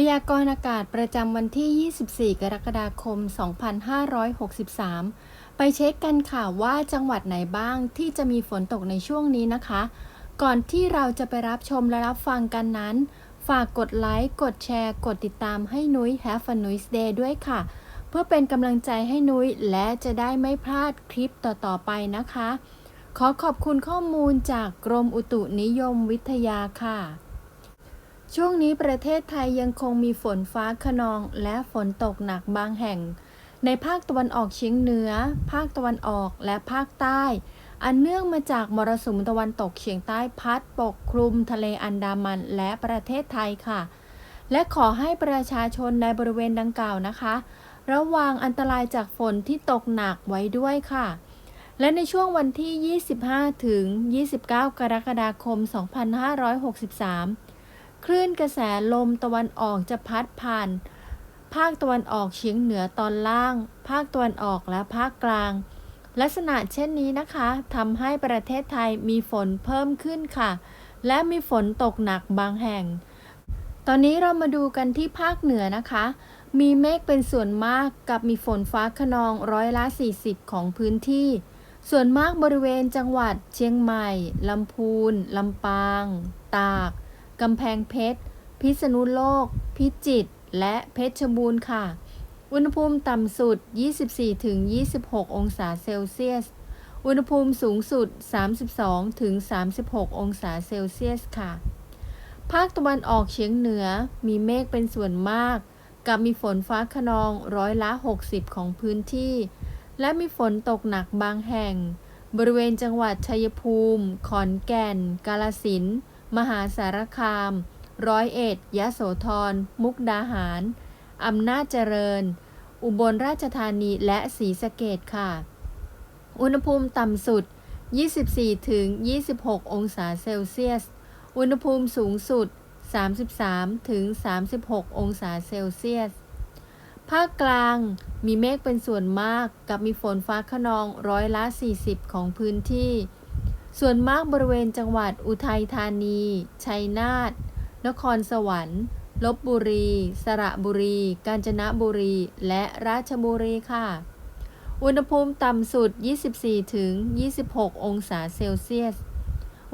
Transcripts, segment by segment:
พยากรณ์อากาศประจำวันที่ 24 กรกฎาคม 2563 ไปเช็คกันค่ะว่าจังหวัดไหนบ้างที่จะมีฝนตกในช่วงนี้นะคะ ก่อนที่เราจะไปรับชมและรับฟังกันนั้น ฝากกดไลค์ กดแชร์ กดติดตามให้นุ้ย Have a nice day ด้วยค่ะ เพื่อเป็นกำลังใจให้นุ้ยและจะได้ไม่พลาดคลิปต่อๆไปนะคะ ขอขอบคุณข้อมูลจากกรมอุตุนิยมวิทยาค่ะ ช่วงนี้ประเทศไทยยังคงมีฝนฟ้าขนองและฝนตกหนักบางแห่ง ในภาคตะวันออกเฉียงเหนือ ภาคตะวันออกและภาคใต้ อันเนื่องมาจากมรสุมตะวันตกเฉียงใต้พัดปกคลุมทะเลอันดามันและประเทศไทยค่ะ และขอให้ประชาชนในบริเวณดังกล่าวนะคะ ระวังอันตรายจากฝนที่ตกหนักไว้ด้วยค่ะ และในช่วงวันที่ 25 ถึง 29 กรกฎาคม 2563 คลื่นกระแสลมตะวันออกจะพัดผ่าน ภาคตะวันออกเฉียงเหนือตอนล่าง ภาคตะวันออกและภาคกลาง ลักษณะเช่นนี้นะคะทำให้ประเทศไทยมีฝนเพิ่มขึ้นค่ะ และมีฝนตกหนักบางแห่ง ตอนนี้เรามาดูกันที่ภาคเหนือนะคะ มีเมฆเป็นส่วนมากกับมีฝนฟ้าขนองร้อยละ 40 ของพื้นที่ส่วนมากบริเวณจังหวัดเชียงใหม่ ลำพูน ลำปาง ตาก กำแพงเพชร พิษณุโลก พิจิตร และเพชรบูรณ์ค่ะ อุณหภูมิต่ำสุด 24-26 องศาเซลเซียส อุณหภูมิสูงสุด 32-36 องศาเซลเซียสค่ะ ภาคตะวันออกเฉียงเหนือมีเมฆเป็นส่วนมาก กับมีฝนฟ้าขนองร้อยละ 60 ของพื้นที่ และมีฝนตกหนักบางแห่ง บริเวณจังหวัดชัยภูมิ ขอนแก่น กาลสินธุ์ มหาสารคาม ร้อยเอ็ด ยะโสธร มุกดาหาร อำนาจเจริญ อุบลราชธานีและศรีสะเกดค่ะ อุณหภูมิต่ำสุด 24-26 องศาเซลเซียส อุณหภูมิสูงสุด 33-36 องศาเซลเซียส ภาคกลางมีเมฆเป็นส่วนมากกับมีฝนฟ้าขนองร้อยละ 40 ของพื้นที่ ส่วนมากบริเวณจังหวัดอุทัยธานี ชัยนาท นครสวรรค์ ลบบุรี สระบุรี กาญจนบุรี และราชบุรีค่ะ อุณหภูมิต่ำสุด 24-26 องศาเซลเซียส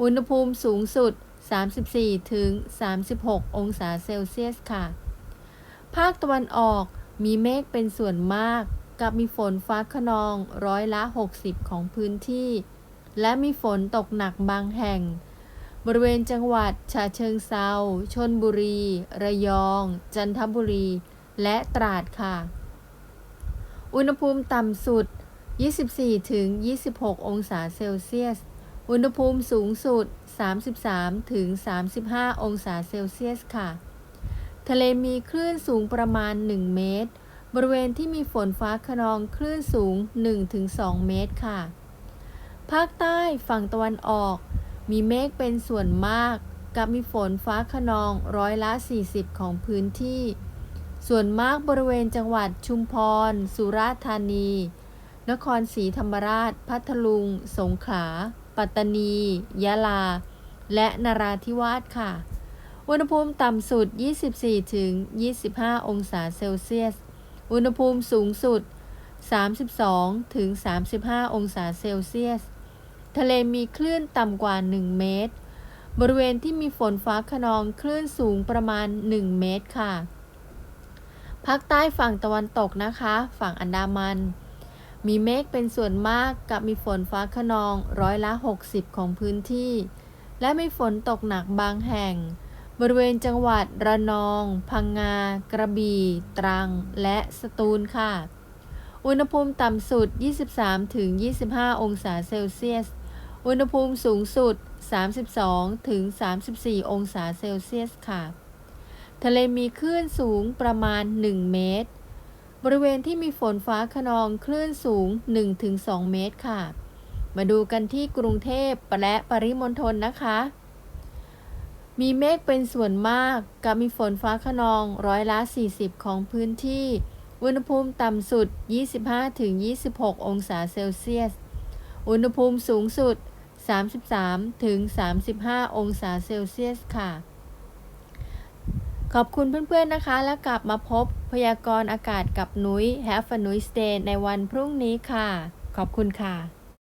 อุณหภูมิสูงสุด 34-36 องศาเซลเซียสค่ะ ภาคตะวันออกมีเมฆเป็นส่วนมาก กับมีฝนฟ้าขนองร้อยละ 60 ของพื้นที่ และมีฝนตกหนักบางแห่ง บริเวณจังหวัดฉะเชิงเซาชนบุรี ระยอง จันทบุรี และตราดค่ะ อุณหภูมิต่ำสุด 24-26 องศาเซลเซียส อุณหภูมิสูงสุด 33-35 องศาเซลเซียสค่ะ ทะเลมีคลื่นสูงประมาณ 1 เมตร บริเวณที่มีฝนฟ้าขนองคลื่นสูง 1-2 เมตรค่ะ ภาคใต้ฝั่งตะวันออก มีเมฆเป็นส่วนมาก กับมีฝนฟ้าขนองร้อยละ 40 ของพื้นที่ ส่วนมากบริเวณจังหวัดชุมพร สุราษฎร์ธานี นครศรีธรรมราช พัทลุง สงขลา ปัตตานี ยะลา และนราธิวาสค่ะ อุณหภูมิต่ำสุด 24-25 องศาเซลเซียส อุณหภูมิสูงสุด 32-35 องศาเซลเซียส ทะเลมีคลื่นต่ำกว่า 1 เมตร บริเวณที่มีฝนฟ้าขนองคลื่นสูงประมาณ 1 เมตรค่ะ ภาคใต้ฝั่งตะวันตกนะคะ ฝั่งอันดามัน มีเมฆเป็นส่วนมากกับมีฝนฟ้าขนองร้อยละ 60 ของพื้นที่ และมีฝนตกหนักบางแห่ง บริเวณจังหวัดระนอง พังงา กระบี่ ตรัง และสตูลค่ะ อุณหภูมิต่ำสุด 23-25 องศาเซลเซียส อุณหภูมิสูงสุด 32-34 องศาเซลเซียสค่ะ ทะเลมีคลื่นสูงประมาณ 1 เมตร บริเวณที่มีฝนฟ้าขนองคลื่นสูง 1-2 เมตรค่ะ มาดูกันที่กรุงเทพและปริมณฑลนะคะ มีเมฆเป็นส่วนมากกับมีฝนฟ้าขนองร้อยละ 40 ของพื้นที่ อุณหภูมิต่ำสุด 25-26 องศาเซลเซียส อุณหภูมิสูงสุด 33-35 องศาเซลเซียสค่ะ ขอบคุณเพื่อนๆนะคะ แล้วกลับมาพบพยากรณ์อากาศกับนุ้ย Have a nice day ในวันพรุ่งนี้ค่ะ ขอบคุณค่ะ